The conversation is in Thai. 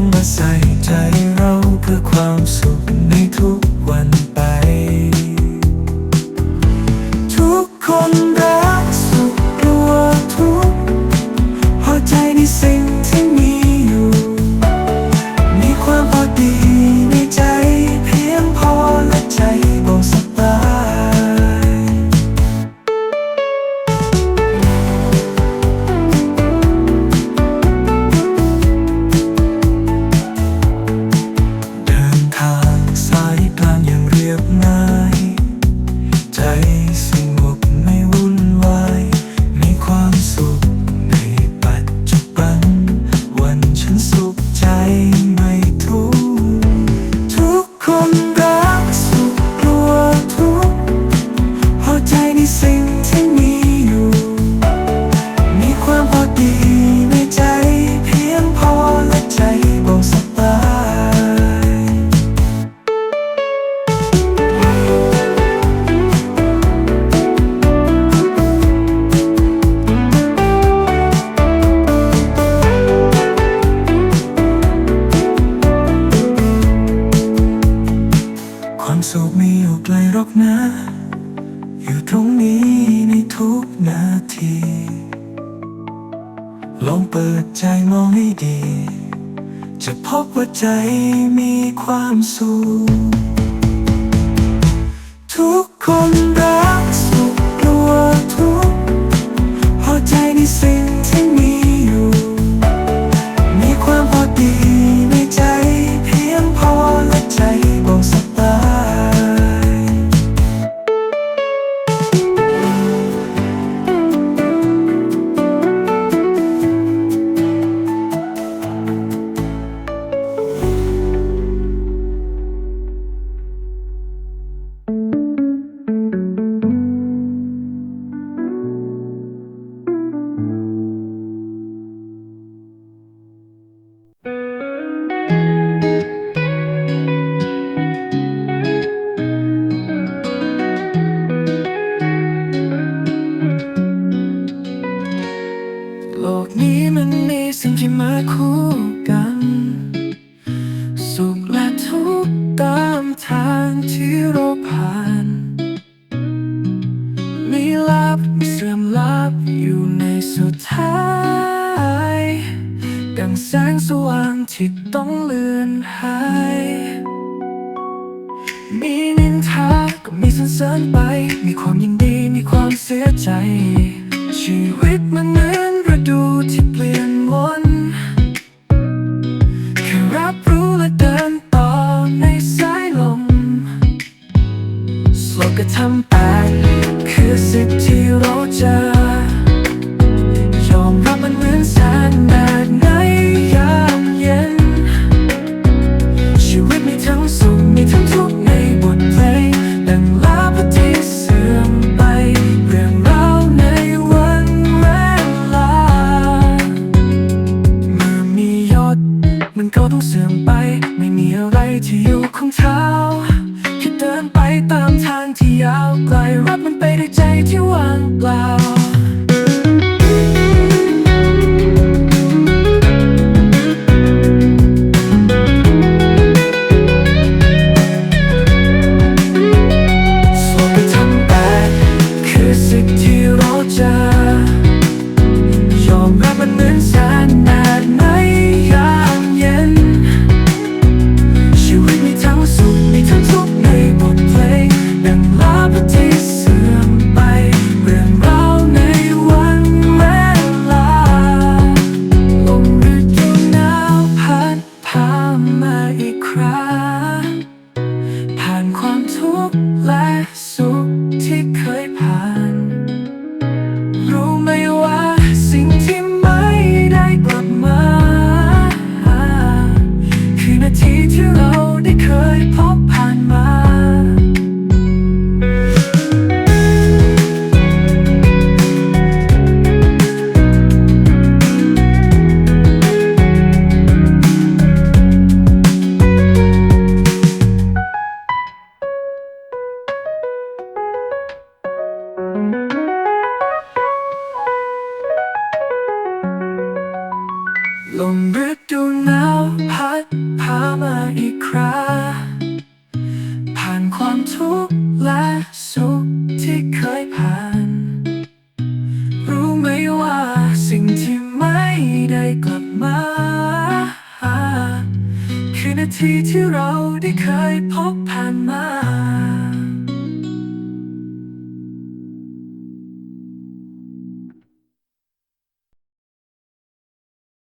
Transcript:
my side. ลองเปิดใจมองให้ดี จะพบว่าใจมีความสุขทุกคนรัก ดังแสงสว่างที่ต้องเลือนหาย มีนินทาก็มีสันเสริญไป มีความยินดีมีความเสียใจ ชีวิตมันเหมือนฤดูที่เปลี่ยนวนแค่รับรู้และเดินต่อในสายลมโลกก็ทำไป งเสื่อมไป ไม่มีอะไรที่อยู่ของเธอ high. ลมฤดูหนาวพัดพามาอีกคราผ่านความทุกข์และสุขที่เคยผ่าน รู้ไหมว่าสิ่งที่ไม่ได้กลับมา คือนาทีที่เราได้เคยพบผ่านมา